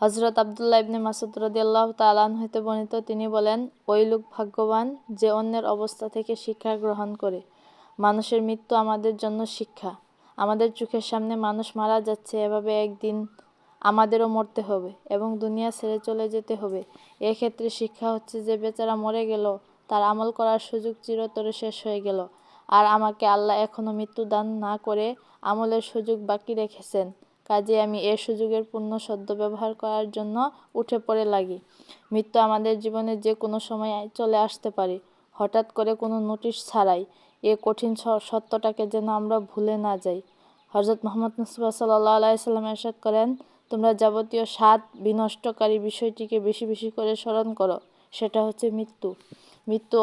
হজরত আবদুল্লাহ ইবনে মাসুদ রদিয়াল্লাহ তালান হইতে বর্ণিত, তিনি বলেন, ওই লোক ভাগ্যবান যে অন্যের অবস্থা থেকে শিক্ষা গ্রহণ করে। মানুষের মৃত্যু আমাদের জন্য শিক্ষা। আমাদের চোখের সামনে মানুষ মারা যাচ্ছে, এভাবে একদিন আমাদেরও মরতে হবে এবং দুনিয়া ছেড়ে চলে যেতে হবে। এক্ষেত্রে শিক্ষা হচ্ছে যে, বেচারা মরে গেল, তার আমল করার সুযোগ চিরতরে শেষ হয়ে গেল। আর আমাকে আল্লাহ এখনও মৃত্যু দান না করে আমলের সুযোগ বাকি রেখেছেন। কাজে আমি এ সুযোগের পূর্ণ সদ্য ব্যবহার করার জন্য উঠে পড়ে লাগি। মৃত্যু আমাদের জীবনে যে কোনো সময় চলে আসতে পারে। হঠাৎ করে কোনো নোটিশ ছাড়াই এ কঠিন সত্যটাকে যেন আমরা ভুলে না যাই। হজরত মোহাম্মদ মুস্তফা সাল্লাহ আলাইসাল্লাম এরশাদ করেন, তোমরা যাবতীয় স্বাদ বিনষ্টকারী বিষয়টিকে বেশি বেশি করে স্মরণ করো। সেটা হচ্ছে মৃত্যু। মৃত্যু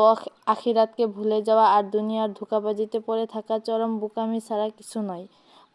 আখিরাতকে ভুলে যাওয়া আর দুনিয়ার ধোকাবাজিতে পড়ে থাকা চরম বুকামি ছাড়া কিছু নয়।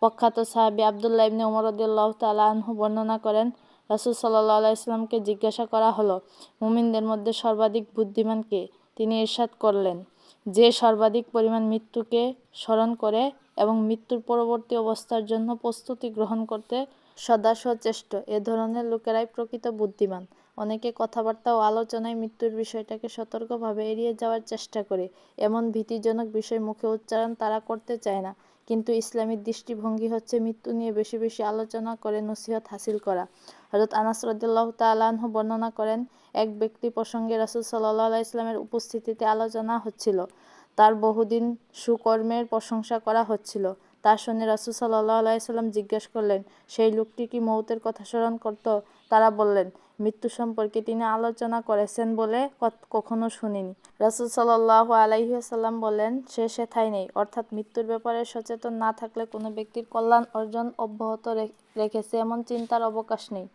প্রখ্যাত সাহাবি আবদুল্লাহ ইবনে উমরদুল্লাহ তালাহু বর্ণনা করেন, রাসুল সাল্লাহ আলাইসলামকে জিজ্ঞাসা করা হলো, মুমিনদের মধ্যে সর্বাধিক বুদ্ধিমান কে? তিনি ইরশাদ করলেন, যে সর্বাধিক পরিমাণ মৃত্যুকে স্মরণ করে এবং মৃত্যুর পরবর্তী অবস্থার জন্য প্রস্তুতি গ্রহণ করতে সদা সচেষ্ট এ ধরনের লোকেরাই প্রকৃত বুদ্ধিমান। অনেকে কথাবার্তা ও আলোচনায় মৃত্যুর বিষয়টাকে সতর্কভাবে এড়িয়ে যাওয়ার চেষ্টা করে। এমন ভীতিজনক বিষয় মুখে উচ্চারণ তারা করতে চায় না। কিন্তু ইসলামী দৃষ্টিভঙ্গি হচ্ছে মৃত্যু নিয়ে বেশি বেশি আলোচনা করে, নসিহত হাসিল করা। হজরত আনাস রদুল্লাহ তালাহ বর্ণনা করেন, এক ব্যক্তি প্রসঙ্গে রাসুল সাল্লাহ ইসলামের উপস্থিতিতে আলোচনা হচ্ছিল। তার বহুদিন সুকর্মের প্রশংসা করা হচ্ছিল। তা শুনে রাসুল সাল্লাহ আলাইসাল্লাম জিজ্ঞেস করলেন, সেই লোকটি কি মৌতের কথা স্মরণ করত? তারা বললেন, মৃত্যু সম্পর্কে তিনি আলোচনা করেছেন বলে কখনো শুনিনি। রাসুল সাল্লাহ আলাইসাল্লাম বলেন সে সেথায় নেই। অর্থাৎ মৃত্যুর ব্যাপারে সচেতন না থাকলে কোনো ব্যক্তির কল্যাণ অর্জন অব্যাহত রেখেছে এমন চিন্তার অবকাশ নেই।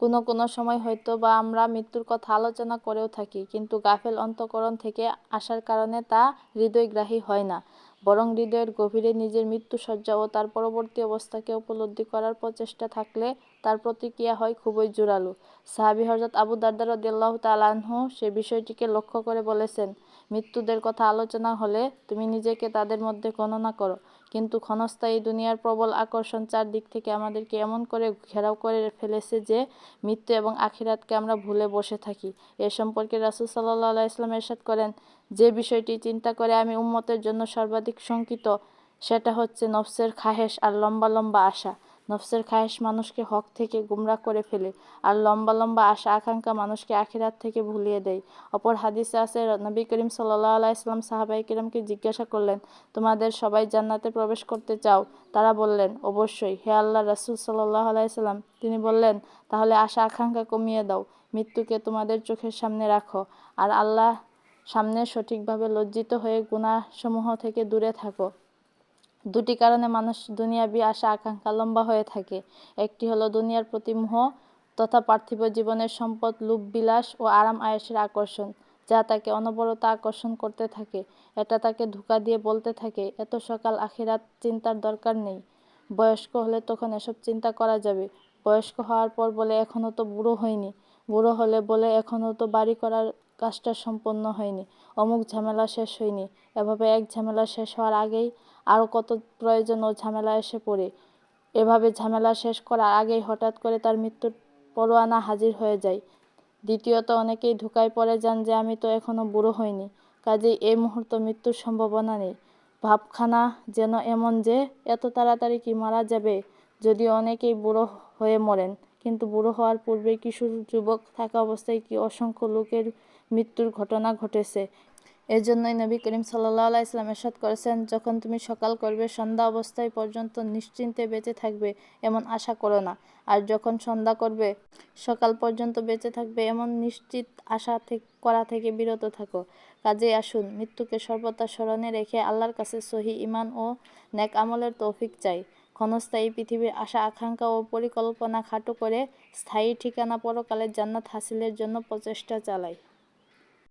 কোনো কোনো সময় হয়তো বা আমরা মৃত্যুর কথা আলোচনা করেও থাকি, কিন্তু গাফেল অন্তকরণ থেকে আসার কারণে তা হৃদয়গ্রাহী হয় না। বরং হৃদয়ের গভীরে নিজের মৃত্যুসজ্জা ও তার পরবর্তী অবস্থাকে উপলব্ধি করার প্রচেষ্টা থাকলে তার প্রতিক্রিয়া হয় খুবই জোরালো। সাহাবি হজরত আবু দারদার রদিয়াল্লাহ তালাহ সে বিষয়টিকে লক্ষ্য করে বলেছেন, মৃত্যুদের কথা আলোচনা হলে তুমি নিজেকে তাদের মধ্যে গণনা করো। কিন্তু ক্ষণস্থায়ী দুনিয়ার প্রবল আকর্ষণ চারদিক থেকে আমাদেরকে এমন করে ঘেরাও করে ফেলেছে যে মৃত্যু এবং আখিরাতকে আমরা ভুলে বসে থাকি। এ সম্পর্কে রাসুল সাল্লাহ ইসলাম এরশাদ করেন, যে বিষয়টি চিন্তা করে আমি উম্মতের জন্য সর্বাধিক শঙ্কিত, সেটা হচ্ছে নফসের খাহেশ আর লম্বা লম্বা আশা। নফসের খায়েশ মানুষকে হক থেকে গুমরা করে ফেলে আর লম্বা লম্বা আশা আকাঙ্ক্ষা মানুষকে আখিরাত থেকে ভুলিয়ে দেয়। অপর হাদিসে আছে, নবী করিম সাল্লাহ আলাইসলাম সাহাবাই কিরমকে জিজ্ঞাসা করলেন, তোমাদের সবাই জান্নাতে প্রবেশ করতে চাও? তারা বললেন, অবশ্যই। হে আল্লাহ রাসুল সাল্লাহ আলাইসাল্লাম তিনি বললেন, তাহলে আশা আকাঙ্ক্ষা কমিয়ে দাও, মৃত্যুকে তোমাদের চোখের সামনে রাখো আর আল্লাহ সামনে সঠিকভাবে লজ্জিত হয়ে গুণাসমূহ থেকে দূরে থাকো। দুটি কারণে মানুষ দুনিয়াবি আশা আকাঙ্ক্ষা লম্বা হয়ে থাকে। একটি হলো দুনিয়ার প্রতি মোহ তথা পার্থিব জীবনের সম্পদ লুপ বিলাস ও আরাম আয়েসের আকর্ষণ, যা তাকে অনবরত আকর্ষণ করতে থাকে। এটা তাকে ধোকা দিয়ে বলতে থাকে, এত সকাল আখিরাত চিন্তার দরকার নেই। বয়স্ক হলে তখন এসব চিন্তা করা যাবে। বয়স্ক হওয়ার পর বলে এখনও তো বুড়ো হয়নি বুড়ো হলে বলে এখনও তো বাড়ি করার কাজটা সম্পন্ন হয়নি, অমুক ঝামেলা শেষ হয়নি। এভাবে এক ঝামেলা শেষ হওয়ার আগেই আরও কত প্রয়োজন ও ঝামেলা এসে পড়ে। এভাবে ঝামেলা শেষ করার আগেই হঠাৎ করে তার মৃত্যুর পরোয়ানা হাজির হয়ে যায়। দ্বিতীয়ত, অনেকেই ধোকায় পড়ে যান যে, আমি তো এখনও বুড়ো হইনি। কাজেই এই মুহূর্ত মৃত্যুর সম্ভাবনা নেই। ভাবখানা যেন এমন যে, এত তাড়াতাড়ি কি মারা যাবে? যদি অনেকেই বুড়ো হয়ে মরেন। কিন্তু বুড়ো হওয়ার পূর্বে কিশোর যুবক থাকা অবস্থায় কি অসংখ্য লোকের মৃত্যুর ঘটনা ঘটেছে? এজন্যই নবী করিম সাল্লাহ ইসলাম এরশাদ করেছেন, যখন তুমি সকাল করবে, সন্ধ্যা অবস্থায় পর্যন্ত নিশ্চিন্তে বেঁচে থাকবে, এমন আশা করো না। আর যখন সন্ধ্যা করবে, সকাল পর্যন্ত বেঁচে থাকবে, এমন নিশ্চিত আশা করা থেকে বিরত থাকো। কাজে আসুন, মৃত্যুকে সর্বদা স্মরণে রেখে আল্লাহর কাছে সহি ইমান ও নেক আমলের তৌফিক চাই। ক্ষণস্থায়ী পৃথিবীর আশা, আকাঙ্ক্ষা ও পরিকল্পনা খাটো করে স্থায়ী ঠিকানা পরকালের জান্নাত হাসিলের জন্য প্রচেষ্টা চালাই